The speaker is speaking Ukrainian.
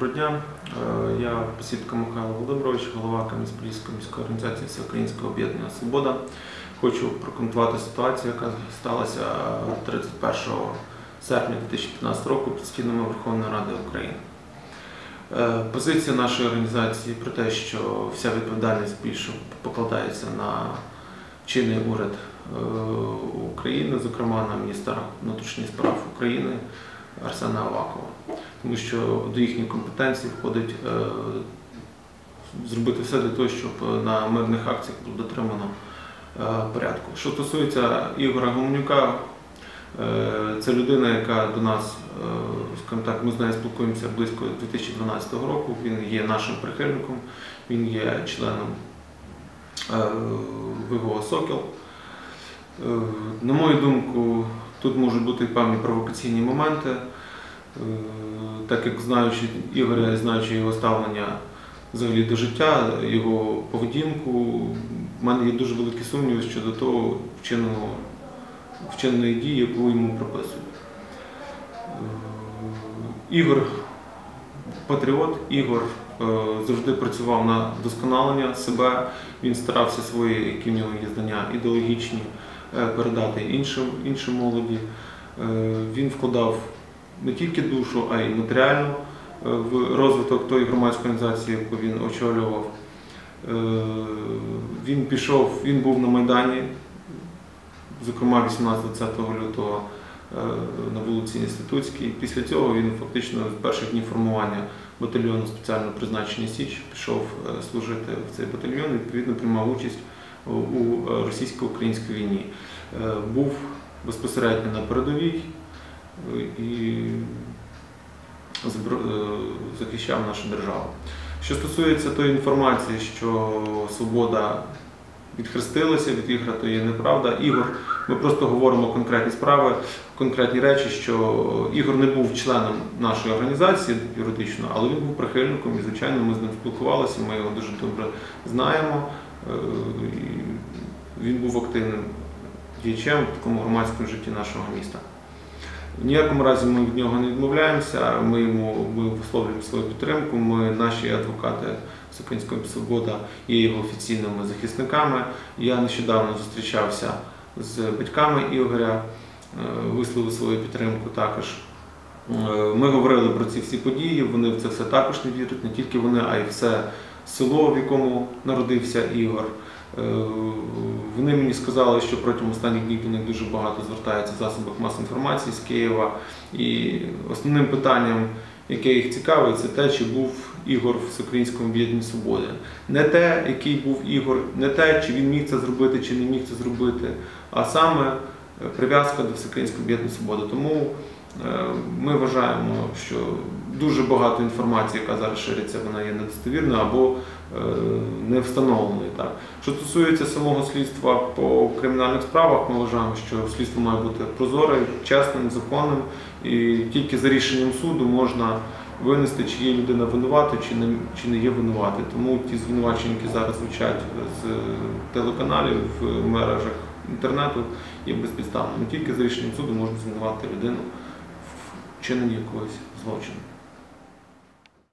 Доброго дня. Е, Я Посідка Михайло Володимирович, голова Кам'янець-Подільської міської організації Всеукраїнського об'єднання Свобода. Хочу прокоментувати ситуацію, яка сталася 31 серпня 2015 року під стінами Верховної Ради України. Е, Позиція нашої організації про те, що вся відповідальність більше покладається на чинний уряд е, України, зокрема на міністра внутрішніх справ України Арсена Авакова тому що до їхньої компетенції входить е, зробити все для того, щоб на мирних акціях було дотримано е, порядку. Що стосується Ігора Гомонюка, е, це людина, яка до нас, е, скажімо так, ми з нею спілкуємося близько 2012 року. Він є нашим прихильником, він є членом е, ВГО Сокіл. Е, На мою думку, тут можуть бути певні провокаційні моменти. Е, Так як знаючи Ігоря, знаючи його ставлення взагалі до життя, його поведінку, в мене є дуже великі сумніви щодо того вчиненого, вчиненої дії, яку йому приписують. Е, Ігор патріот, Ігор е, завжди працював на вдосконалення себе, він старався свої, які в нього є знання, ідеологічні передати іншим, іншим молоді. Він вкладав не тільки душу, а й матеріально е, в розвиток тої громадської організації, яку він очолював. Е, Він пішов, він був на Майдані, зокрема 18-20 лютого е, на вулиці Інститутській. Після цього він фактично з перших днів формування батальйону спеціального призначення Січ пішов служити в цей батальйон відповідно приймав участь у- російсько-українській війні. Був безпосередньо на передовій і е, захищав нашу державу. Що стосується тої інформації, що свобода відхрестилася від Ігора, то є неправда. Ігор, ми просто говоримо конкретні справи, конкретні речі, що Ігор не був членом нашої організації юридично, але він був прихильником і, звичайно, ми з ним спілкувалися, ми його дуже добре знаємо. Е, Він був активним діячем в такому громадському житті нашого міста. В ніякому разі ми від нього не відмовляємося, ми йому ми висловлюємо свою підтримку. Ми, наші адвокати Всеукраїнської свобода є його офіційними захисниками. Я нещодавно зустрічався з батьками Ігоря, е, висловив свою підтримку також. Е, Ми говорили про ці всі події, вони в це все також не вірять, не тільки вони, а й все село, в якому народився Ігор. Е, Вони мені сказали, що протягом останніх днів до них дуже багато звертається в засобах масової інформації з Києва. І основним питанням, яке їх цікавить, це те, чи був Ігор в Всеукраїнському об'єднанні свободи. Не те, який був Ігор, не те, чи він міг це зробити, чи не міг це зробити, а саме прив'язка до Всеукраїнського об'єднання свободи. Тому ми вважаємо, що дуже багато інформації, яка зараз шириться, вона є недостовірною або е, не встановленою. Що стосується самого слідства по кримінальних справах, ми вважаємо, що слідство має бути прозорим, чесним, законним, і тільки за рішенням суду можна винести, чи є людина винувата, чи не, чи не є винуватий. Тому ті звинувачення, які зараз звучать з телеканалів в мережах інтернету, є безпідставними. Тільки за рішенням суду можна звинувати людину вчиненні якогось злочину.